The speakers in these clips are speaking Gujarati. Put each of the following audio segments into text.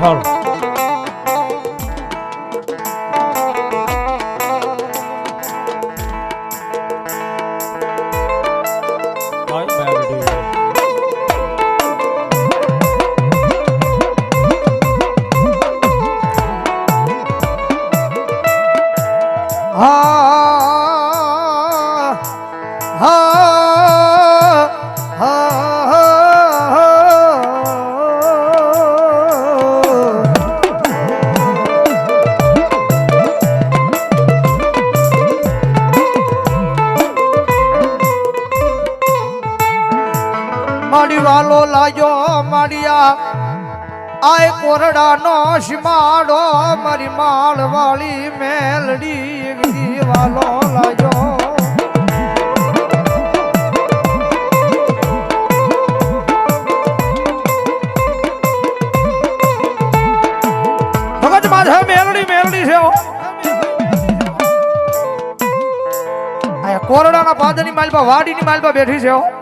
ধরো। મારી વાલો લાજો મારિયા આય કોરડા નો શિમાડો મારી માળ વાળી મેલડી વાલો લાજો ભગત માથે મેલડી મેલડી છે કોરડાના પાદરની માલપા વાડીની માલપા બેઠી છે.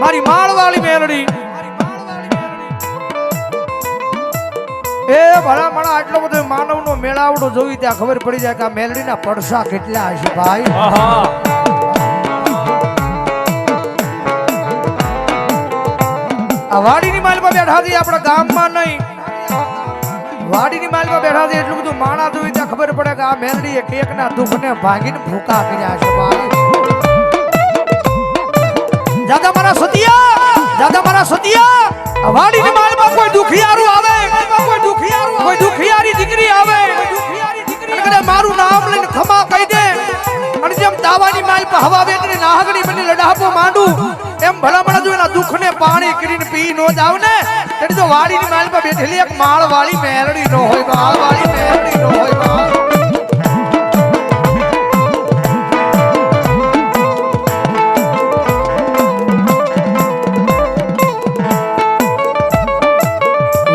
મારી માળવાળી મેલડી. એ ભલા મણા આટલો બધો માનવનો મેળાવડો જોઈ ત્યાં ખબર પડી જાય કે આ મેલડીના પડસા કેટલા હશે ભાઈ. આ વાડીની માલમાં બેઠા છીએ આપણા ગામમાં નહીં. વાડીની માલમાં બેઠા છે એટલું બધું માણા જોઈ ત્યાં ખબર પડે કે આ મેલડીએ કેકના દુઃખને ભાગીને ભૂકા કર્યા છે ભાઈ. મારા સતિયા, દાદા મારા સતિયા, વાડીની માલમાં કોઈ દુખિયારું આવે, કોઈ દુખિયારું કોઈ દુખિયારી દીકરી આવે અને મારું નામ લઈને ખમા કહી દે, અને જેમ દાવાની માલ પર હવા વેકરી નાહગડી બની લડાપો માંડું, એમ ભલામણ જો એના દુઃખને પાણી કરીને પી નો જાવ ને એટલે તો વાડીની માલ પર બેઠેલી એક માળ વાળી મેરડી નો હોય માળ વાળી મેરડી નો હોય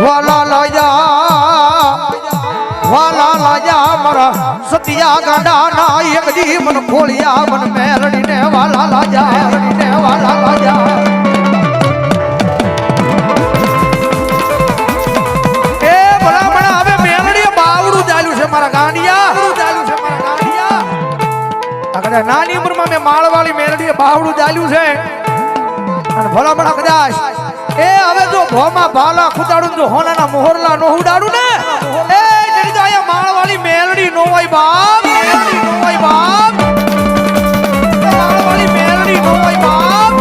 વાલા લાયા વાલા લાયા મારા સતિયા ગાડા ના એક જીવન ખોલિયા મન મેરડી ને વાલા લાયા મેરડી ને વાલા લાયા એ ભલામણા, હવે મેલડીએ બાવડું ચાલ્યું છે મારા ગાંડિયા. ચાલ્યું છે મારા ગાંડિયા. આગળ નાની ઉંમરમાં મેં માળવાળી મેરડીએ બાવડું ચાલ્યું છે. અને ભલામણા કદાચ એ હવે જો ભોમાં ભાલા ખુદાડું જો હોનાના મોહરલા નો ઉડાડું ને? એ જડી જાય માળવાળી મેલડી નો હોય બાપ. મેલડી નો હોય બાપ. માળવાળી મેલડી નો હોય બાપ.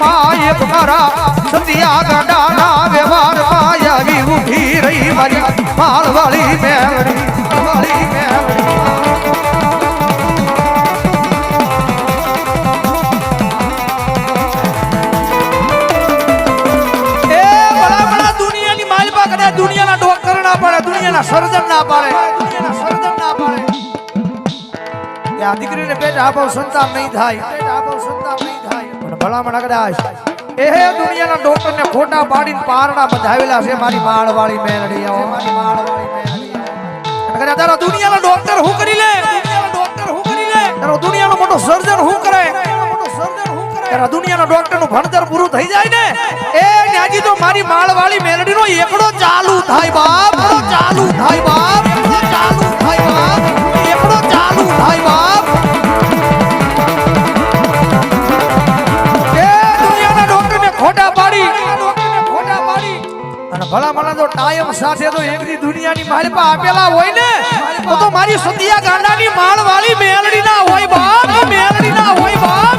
મારી કોરડાની વાડી માં એક મારા સતિયા ગાડાના વ્યવહારમાં ઊભી રહી મારી એ ભલા ભલા દુનિયાની ડોક્ટર ના પડે દુનિયાના સર્જન ના પાડે સર્જન ના પાડે આ દીકરીને પેટ આપો સંતાન નહીં થાય. પેટ આપો સંતાન નહીં થાય પણ ભલામણ કદાચ એ દુનિયાના ડોક્ટરને ખોટા પાડીને પારણા બંધાવેલા છે મારી માળવાળી મેલડી આવો મારી માળવાળી મેલડી આવો. અને કદાચ તારા દુનિયાના ડોક્ટર હું કરી લે? ડોક્ટર હું કરી લે તારો દુનિયાનો મોટો સર્જન હું કરે? મોટો સર્જન હું કરે તારા દુનિયાના ડોક્ટરનું ભણતર પૂરું થઈ જાય ને? એ ન્યાજી તો મારી માળવાળી મેલડીનો એકડો ચાલુ થાય બાપ ચાલુ થાય બાપ. સાથે તો એકની દુનિયાની મારી પાસે આપેલા હોય ને, તો તો મારી સતિયા ગાંડાની માળવાળી મેલડી ના હોય બાપ મેલડી ના હોય બાપ